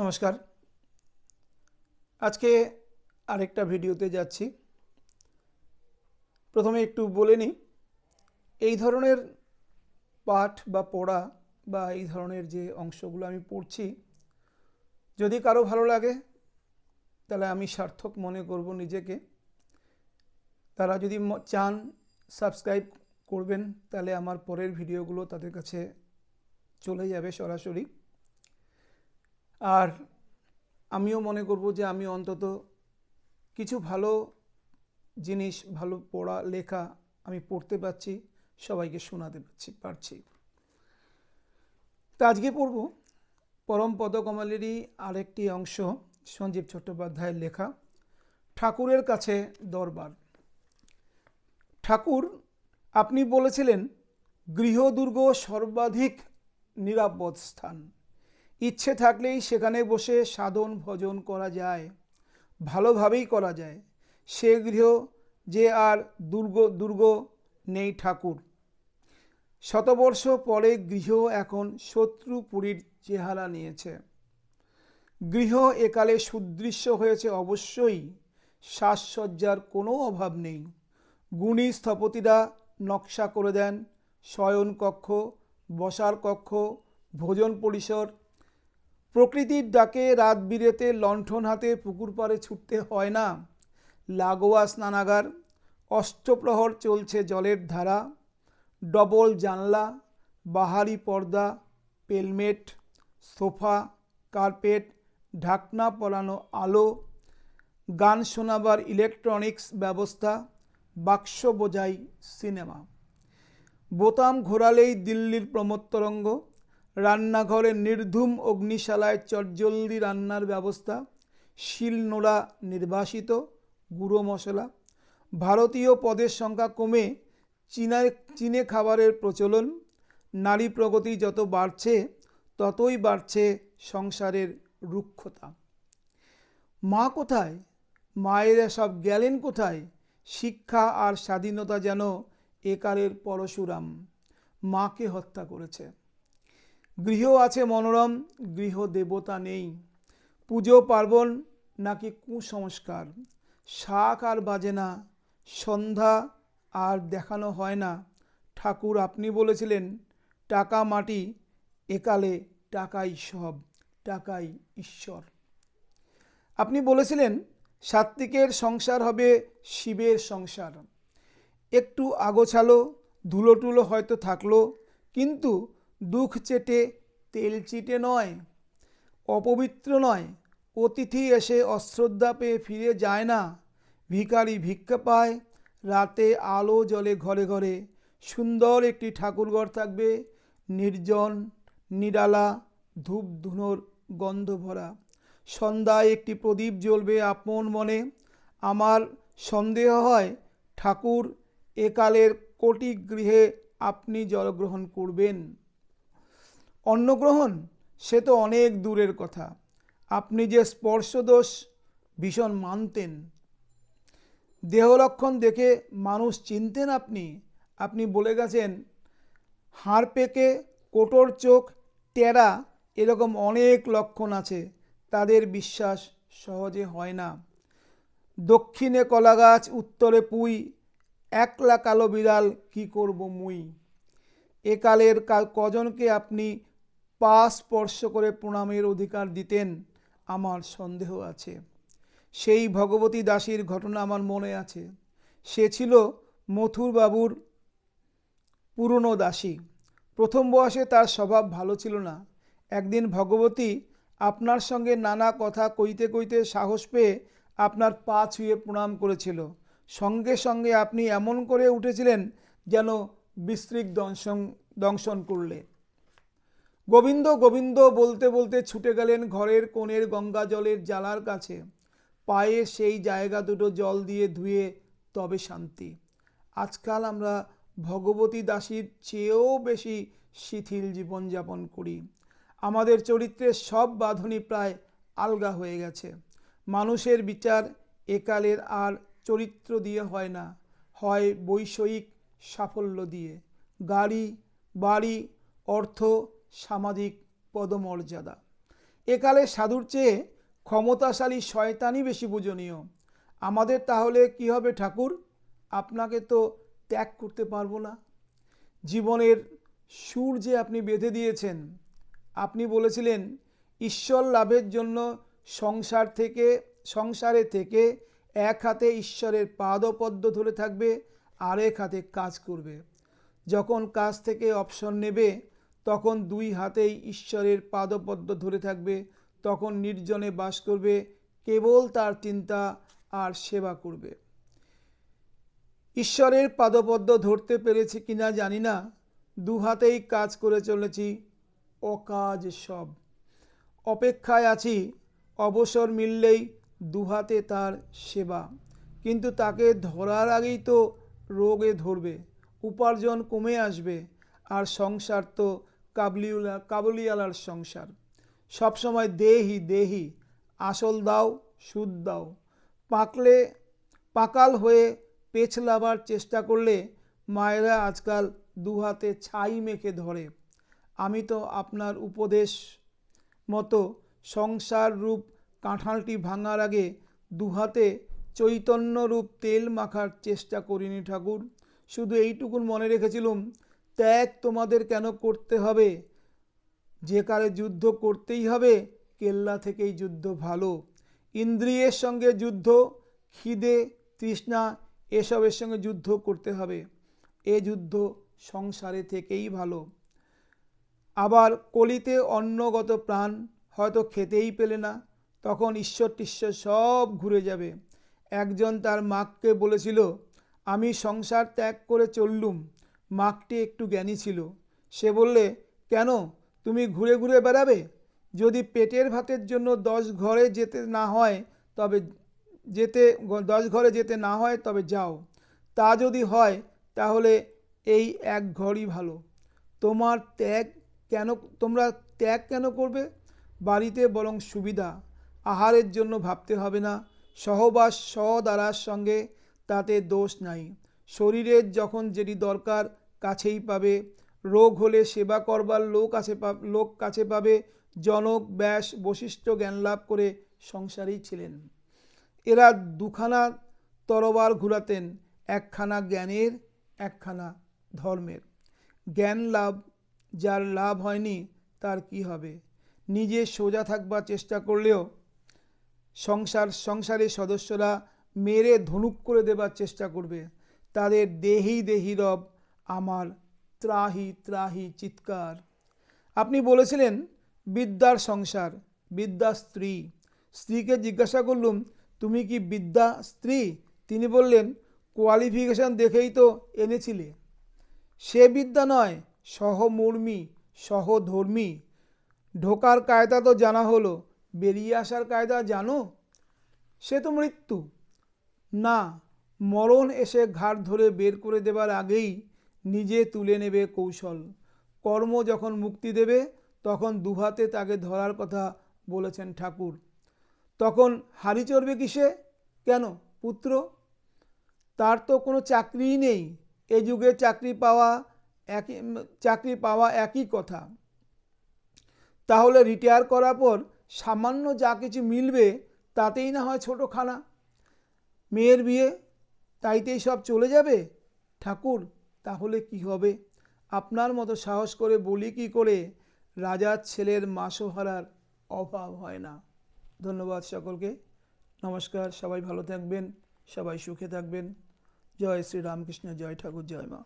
নমস্কার। আজকে আরেকটা ভিডিওতে যাচ্ছি। প্রথমে একটু বলে নিই, এই ধরনের পাঠ বা পড়া বা এই ধরনের যে অংশগুলো আমি পড়ছি, যদি কারও ভালো লাগে, তাহলে আমি সার্থক মনে করব নিজেকে। তারা যদি চান সাবস্ক্রাইব করবেন, তাহলে আমার পরের ভিডিওগুলো তাদের কাছে চলে যাবে সরাসরি। আর আমিও মনে করব যে আমি অন্তত কিছু ভালো জিনিস, ভালো পড়া, লেখা আমি পড়তে পারছি, সবাইকে শোনাতে পারছি পারছি। তা আজকে পড়ব পরম পদকমলেরই আরেকটি অংশ, সঞ্জীব চট্টোপাধ্যায়ের লেখা, ঠাকুরের কাছে দরবার। ঠাকুর, আপনি বলেছিলেন, গৃহদুর্গ সর্বাধিক নিরাপদ স্থান। ইচ্ছে থাকলেই সেখানে বসে সাধন ভজন করা যায়, ভালোভাবেই করা যায়। সে গৃহ যে আর দুর্গ দুর্গ নেই ঠাকুর। শতবর্ষ পরে গৃহ এখন শত্রুপুরীর চেহারা নিয়েছে। গৃহ একালে সুদৃশ্য হয়েছে অবশ্যই, সাজসজ্জার কোনো অভাব নেই। গুণী স্থপতিরা নকশা করে দেন শয়ন কক্ষ বসার কক্ষ, ভোজন পরিসর প্রকৃতির ডাকে রাত বিরেতে লণ্ঠন হাতে পুকুর পাড়ে ছুটতে হয় না। লাগোয়া স্নানাগার, অষ্টপ্রহর চলছে জলের ধারা, ডবল জানলা, বাহারি পর্দা, পেলমেট, সোফা, কার্পেট, ঢাকনা পরানো আলো, গান শোনাবার ইলেকট্রনিক্স ব্যবস্থা, বাক্স বোঝাই সিনেমা। বোতাম ঘোরালেই দিল্লির প্রমোত্তরঙ্গ রান্নাঘরে নির্ধুম অগ্নিশালায় চটজলদি রান্নার ব্যবস্থা, শিলনোড়া নির্বাসিত, গুঁড়ো মশলা। ভারতীয় পদের সংখ্যা কমে চীনায়, চীনে খাবারের প্রচলন। নারী প্রগতি যত বাড়ছে, ততই বাড়ছে সংসারের রুক্ষতা। মা কোথায়? মায়েরা সব গেলেন কোথায়? শিক্ষা আর স্বাধীনতা যেন একালের পরশুরাম। মাকে হত্যা করেছে। গৃহ আছে মনোরম, গৃহ দেবতা নেই। পুজো পার্বণ নাকি কুসংস্কার? শাক আর বাজে না, সন্ধ্যা আর দেখানো হয় না। ঠাকুর আপনি বলেছিলেন, টাকা মাটি, একালে টাকাই সব, টাকাই ঈশ্বর। আপনি বলেছিলেন সাত্বিকের সংসার হবে শিবের সংসার। একটু আগোছালো, ধুলোটুলো হয়তো থাকল, কিন্তু দুঃখ চেটে, তেল চিটে নয়, অপবিত্র নয়। অতিথি এসে অশ্রদ্ধা পেয়ে ফিরে যায় না। ভিকারি ভিক্ষা পায়, রাতে আলো জলে ঘরে ঘরে। সুন্দর একটি ঠাকুরঘর থাকবে, নির্জন, নিরালা, ধূপ ধুনোর গন্ধ ভরা। সন্ধ্যায় একটি প্রদীপ জ্বলবে আপন মনে। আমার সন্দেহ হয়, ঠাকুর একালের কোটি গৃহে আপনি জলগ্রহণ করবেন। অন্নগ্রহণ, সে তো অনেক দূরের কথা। আপনি যে স্পর্শদোষ ভীষণ মানতেন। দেহলক্ষণ দেখে মানুষ চিনতেন আপনি। আপনি বলে গেছেন, হাড় পেকে কোটর চোখ, টেরা, এরকম অনেক লক্ষণ আছে। তাদের বিশ্বাস সহজে হয় না। দক্ষিণে কলা গাছ উত্তরে পুই, একলা কালো বিড়াল, কি করব মুই? একালের কজনকে আপনি পা স্পর্শ করে প্রণামের অধিকার দিতেন, আমার সন্দেহ আছে। সেই ভগবতী দাসীর ঘটনা আমার মনে আছে। সে ছিল মথুর বাবুর পুরনো দাসী। প্রথম বয়সে তার স্বভাব ভালো ছিল না। একদিন ভগবতী আপনার সঙ্গে নানা কথা কইতে কইতে সাহস পেয়ে আপনার পা ছুঁয়ে প্রণাম করেছিল। সঙ্গে সঙ্গে আপনি এমন করে উঠেছিলেন যেন বিস্তৃক দংশন দংশন করলে। গোবিন্দ গোবিন্দ বলতে বলতে ছুটে গেলেন ঘরের কোণের গঙ্গা জলের জ্বালার কাছে। পায়ে সেই জায়গা দুটো জল দিয়ে ধুয়ে, তবে শান্তি। আজকাল আমরা ভগবতী দাসীর চেয়েও বেশি শিথিল জীবনযাপন করি। আমাদের চরিত্রের সব বাঁধনই প্রায় আলগা হয়ে গেছে। মানুষের বিচার একালের আর চরিত্র দিয়ে হয় না। হয় বৈষয়িক সাফল্য দিয়ে। গাড়ি, বাড়ি, অর্থ সামাজিক পদমর্যাদা। একালে সাধুর চেয়ে ক্ষমতাশালী শয়তানই বেশি পূজনীয়। আমাদের তাহলে কি হবে ঠাকুর? আপনাকে তো ত্যাগ করতে পারব না। জীবনের সুর যে আপনি বেঁধে দিয়েছেন, আপনি বলেছিলেন, ঈশ্বর লাভের জন্য সংসার থেকে, সংসারে থেকে এক হাতে ঈশ্বরের পাদপদ্ম ধরে থাকবে আরেক হাতে কাজ করবে। যখন কাজ থেকে অপশন নেবে তখন দুই হাতেই ঈশ্বরের পাদপদ্ম ধরে থাকবে, তখন নির্জনে বাস করবে, কেবল তার চিন্তা আর সেবা করবে। ঈশ্বরের পাদপদ্ম ধরতে পেরেছি কিনা জানি না, দু হাতেই কাজ করে চলেছি, অকাজ সব। অপেক্ষায় আছি, অবসর মিললেই দুহাতে তার সেবা, কিন্তু তাকে ধরার আগেই তো রোগে ধরবে, উপার্জন কমে আসবে, আর সংসার তো কাবলিউলা, কাবুলিওয়ালার সংসার। সবসময় দেহি দেহি, আসল দাও, সুদ দাও। পাকলে, পাকাল হয়ে পেছলাবার চেষ্টা করলে মায়েরা আজকাল দুহাতে ছাই মেখে ধরে। আমি তো আপনার উপদেশ মতো সংসার রূপ কাঁঠালটি ভাঙার আগে দুহাতে চৈতন্য রূপ তেল মাখার চেষ্টা করিনি ঠাকুর। শুধু এইটুকুন মনে রেখেছিলুম ত্যাগ তোমাদের কেন করতে হবে? যে কারে যুদ্ধ করতেই হবে, কেল্লা থেকেই যুদ্ধ ভালো। ইন্দ্রিয়ের সঙ্গে যুদ্ধ, খিদে, তৃষ্ণা, এসবের সঙ্গে যুদ্ধ করতে হবে। এ যুদ্ধ সংসারে থেকেই ভালো। আবার কলিতে অন্নগত প্রাণ হয়তো খেতেই পেলে না, তখন ঈশ্বর টিশ্বর সব ঘুরে যাবে। একজন তার মাককে বলেছিল, আমি সংসার ত্যাগ করে চললুম মাকটি একটু জ্ঞানী ছিল। সে বললে, কেন? তুমি ঘুরে ঘুরে বেড়াবে? যদি পেটের ভাতের জন্য দশ ঘরে যেতে না হয়, তবে যেতে, দশ ঘরে যেতে না হয়, তবে যাও। তা যদি হয়, তাহলে এই এক ঘরই ভালো। তোমার ত্যাগ কেন, তোমরা ত্যাগ কেন করবে? বাড়িতে বরং সুবিধা। আহারের জন্য ভাবতে হবে না। সহবাস সদারার সঙ্গে তাতে দোষ নাই। শরীরের যখন যেটি দরকার কাছেই পাবে। রোগ হলে সেবা করবার লোক আছে লোক কাছে পাবে। জনক, ব্যাস, বশিষ্ঠ জ্ঞান লাভ করে সংসারেই ছিলেন। এরা দুখানা তরবার ঘুরাতেন, একখানা জ্ঞানের, একখানা ধর্মের। জ্ঞান লাভ, যার লাভ হয়নি, তার কি হবে? নিজে সোজা থাকবার চেষ্টা করলেও সংসার সংসারের সদস্যরা মেরে ধনুক করে দেবার চেষ্টা করবে। তাদের দেহি দেহি রব আমার ত্রাহি ত্রাহি, চিৎকার। আপনি বলেছিলেন, বিদ্যার সংসার, বিদ্যা স্ত্রী। স্ত্রীকে জিজ্ঞাসা করলুম, তুমি কি বিদ্যা স্ত্রী? তিনি বললেন কোয়ালিফিকেশন দেখেই তো এনেছিলে। সে বিদ্যা নয়, সহমর্মী, সহধর্মী। ঢোকার কায়দা তো জানা হলো, বেরিয়ে আসার কায়দা জানো? সে তো মৃত্যু। না, মরণ এসে ঘাট ধরে বের করে দেবার আগেই নিজে তুলে নেবে কৌশল। কর্ম যখন মুক্তি দেবে, তখন দুহাতে তাকে ধরার কথা বলেছেন ঠাকুর। তখন হাড়ি চড়বে কিসে? কেন, পুত্র? তার তো কোনো চাকরিই নেই। এ যুগে চাকরি পাওয়া একই, চাকরি পাওয়া একই কথা। তাহলে রিটায়ার করার পর সামান্য যা কিছু মিলবে, তাতেই না হয় ছোটোখানা। মেয়ের বিয়ে, তাইতেই সব চলে যাবে? ঠাকুর তাহলে কি হবে? আপনার মতো সাহস করে বলি কি করে? রাজার ছেলের মাসোহারার অভাব হয় না। ধন্যবাদ সকলকে। নমস্কার, সবাই ভালো থাকবেন, সবাই সুখে থাকবেন। জয় শ্রী রামকৃষ্ণ, জয় ঠাকুর, জয় মা।